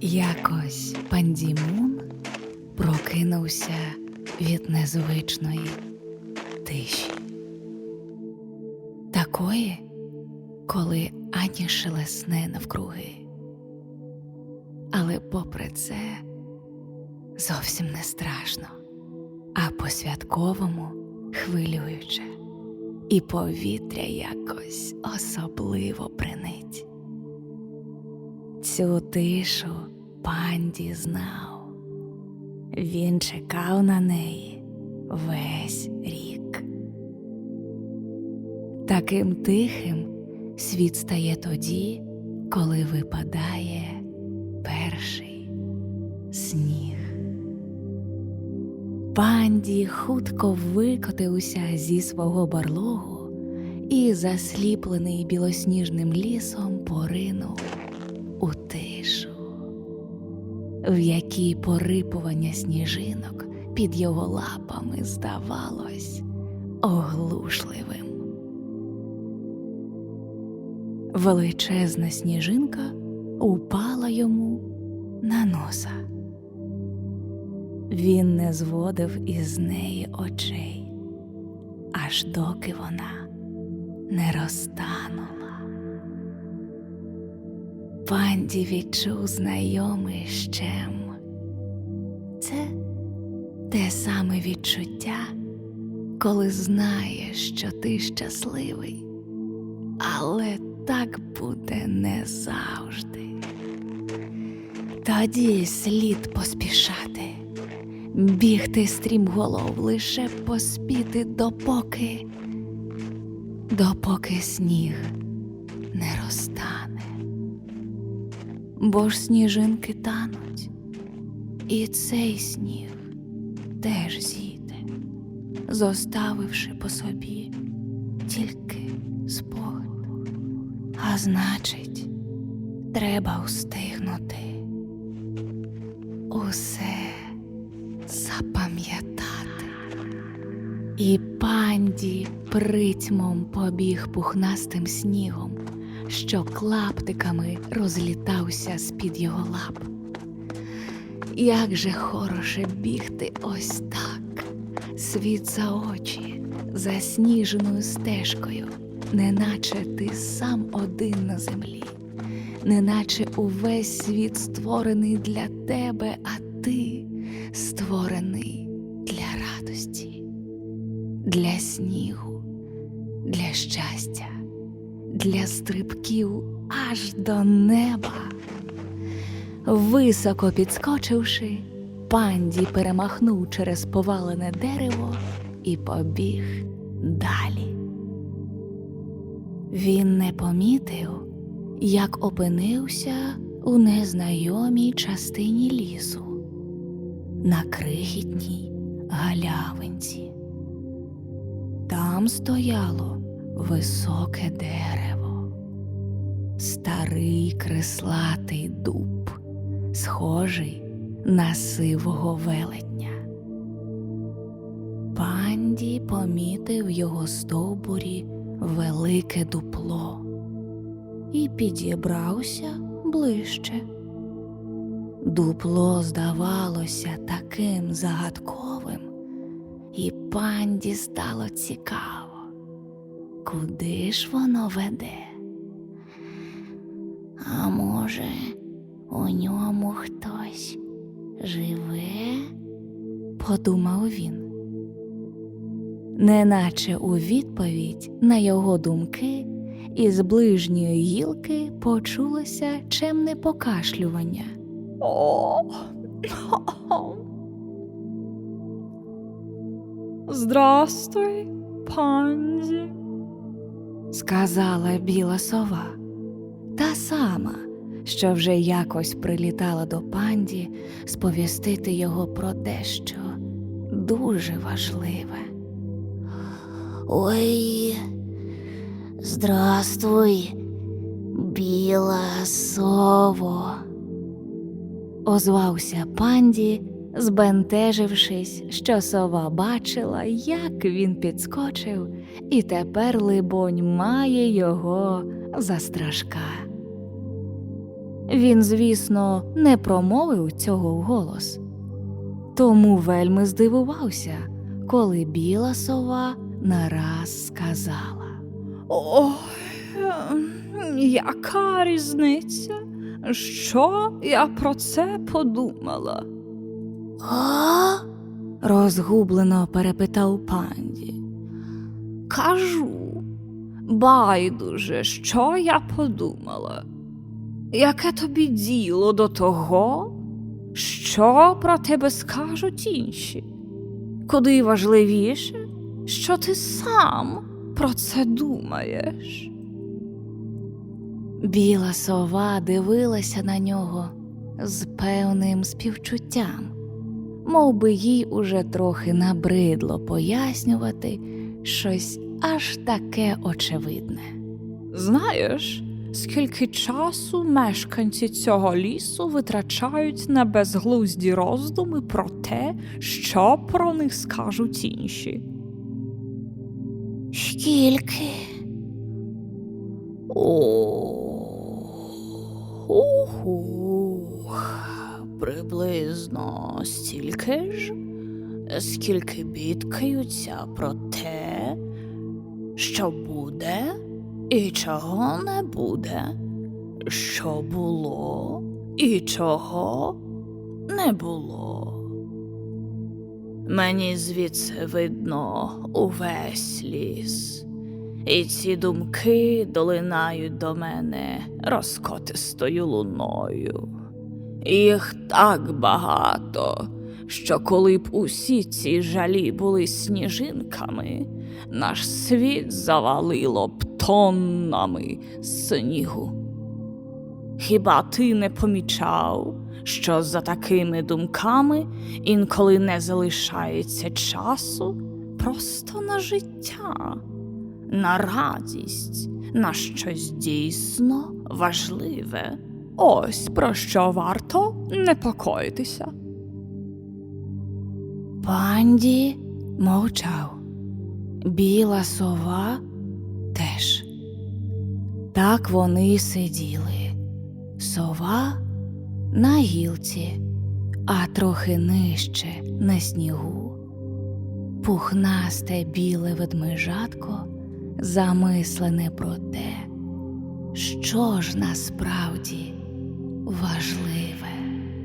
Якось пандімун прокинувся від незвичної тиші. Такої, коли ані шелесне навкруги. Але попри це зовсім не страшно, а по-святковому хвилююче, і повітря якось особливо принить. Цю тишу панді знав. Він чекав на неї весь рік. Таким тихим світ стає тоді, коли випадає перший сніг. Панді хутко викотився зі свого барлогу і, засліплений білосніжним лісом, поринув у тишу, в якій порипування сніжинок під його лапами здавалось оглушливим. Величезна сніжинка упала йому на носа. Він не зводив із неї очей, аж доки вона не розтанула. Панді відчув знайомий щем. Це те саме відчуття, коли знаєш, що ти щасливий, але так буде не завжди. Тоді слід поспішати, бігти стрімголов, лише поспіти допоки, допоки сніг не розтане. Бо ж сніжинки тануть, і цей сніг теж зійде, зоставивши по собі тільки спогад. А значить, треба устигнути усе І панді притьмом побіг пухнастим снігом, що клаптиками розлітався з-під його лап. Як же хороше бігти ось так, світ за очі, засніженою стежкою, неначе ти сам один на землі, неначе увесь світ створений для тебе, а ти створений для радості, для снігу, для щастя, для стрибків аж до неба. Високо підскочивши, панді перемахнув через повалене дерево і побіг далі. Він не помітив, як опинився у незнайомій частині лісу, на крихітній галявинці. Там стояло високе дерево, старий креслатий дуб, схожий на сивого велетня. Панді помітив в його стовбурі велике дупло і підібрався ближче. Дупло здавалося таким загадковим, і панді стало цікаво, куди ж воно веде. А може, у ньому хтось живе? подумав він. Неначе у відповідь на його думки із ближньої гілки почулося чемне покашлювання. О, Здрастуй, панді. сказала біла сова, та сама, що вже якось прилітала до панді сповістити його про дещо дуже важливе. Ой, здрастуй, біла сово. Озвався панді збентежившись, що сова бачила, як він підскочив, і тепер, либонь, має його за страшка. Він, звісно, не промовив цього вголос, тому вельми здивувався, коли біла сова нараз сказала. Ой, яка різниця? Що я про це подумала? А? розгублено перепитав панді. Кажу, байдуже, що я подумала. Яке тобі діло до того, що про тебе скажуть інші? Куди важливіше, що ти сам про це думаєш? Біла сова дивилася на нього з певним співчуттям, мов би їй уже трохи набридло пояснювати щось аж таке очевидне. Знаєш, скільки часу мешканці цього лісу витрачають на безглузді роздуми про те, що про них скажуть інші? Скільки? Ух, приблизно стільки ж, скільки бідкаються про те, що буде і чого не буде, що було і чого не було. Мені звідси видно увесь ліс, і ці думки долинають до мене розкотистою луною. Їх так багато, що коли б усі ці жалі були сніжинками, наш світ завалило б тоннами снігу. Хіба ти не помічав, що за такими думками інколи не залишається часу просто на життя, на радість, на щось дійсно важливе? Ось про що варто непокоїтися. Панді мовчав. Біла сова теж. Так вони сиділи. Сова на гілці, а трохи нижче на снігу. Пухнасте біле ведмежатко, замислене про те, що ж насправді важливе.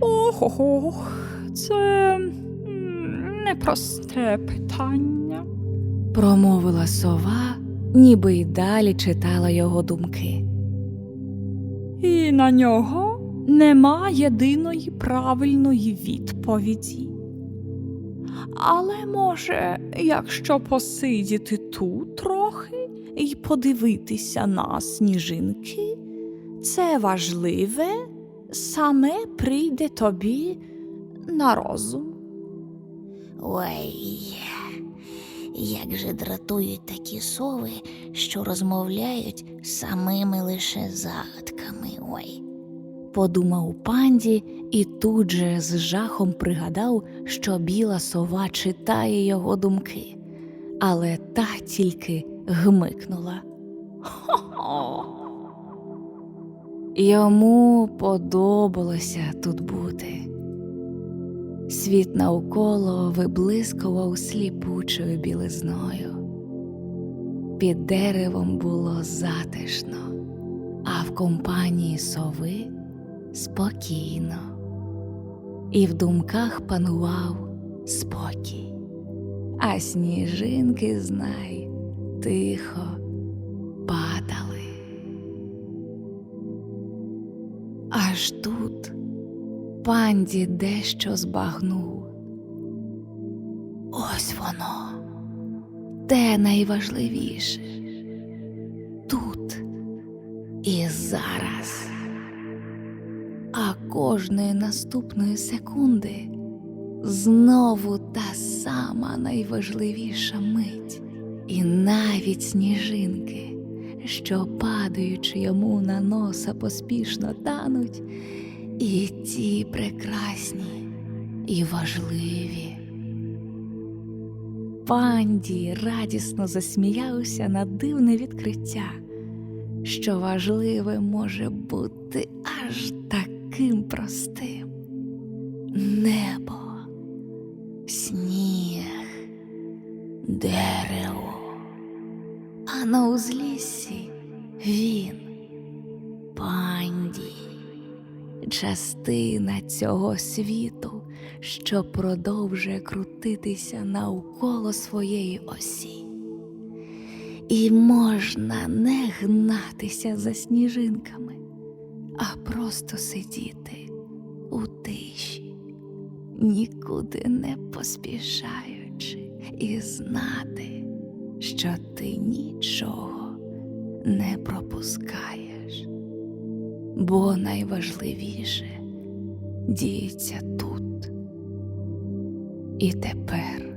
Ох, ох, ох, це непросте питання. промовила сова, ніби й далі читала його думки. І на нього нема єдиної правильної відповіді. Але може, якщо посидіти тут трохи і подивитися на сніжинки, це важливе саме прийде тобі на розум. Ой, як же дратують такі сови, що розмовляють самими лише загадками. Ой. Подумав панді і тут же з жахом пригадав, що біла сова читає його думки, але та тільки гмикнула. Йому подобалося тут бути. Світ навколо виблискував сліпучою білизною. Під деревом було затишно, а в компанії сови спокійно, і в думках панував спокій, а сніжинки, знай, тихо Аж тут панді дещо збагнув. Ось воно, те найважливіше. Тут і зараз. А кожної наступної секунди знову та сама найважливіша мить, і навіть сніжинки, що падаючи йому на носа поспішно тануть, і ті прекрасні, і важливі. Панді радісно засміявся на дивне відкриття, що важливе може бути аж таким простим. Небо, сніг, дерево, на узліссі він, панді, частина цього світу, що продовжує крутитися навколо своєї осі. І можна не гнатися за сніжинками, а просто сидіти у тиші, нікуди не поспішаючи, і знати, що ти нічого не пропускаєш. Бо найважливіше діється тут і тепер.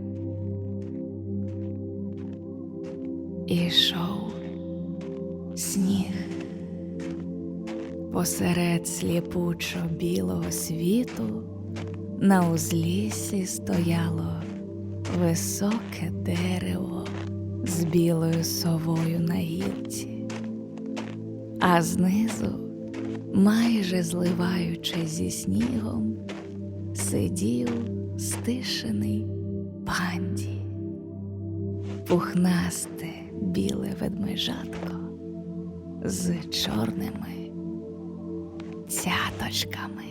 Ішов сніг посеред сліпучо білого світу на узліссі стояло високе дерево з білою совою на гілці, а знизу, майже зливаючи зі снігом, сидів стишений панді, пухнасте біле ведмежатко з чорними цяточками.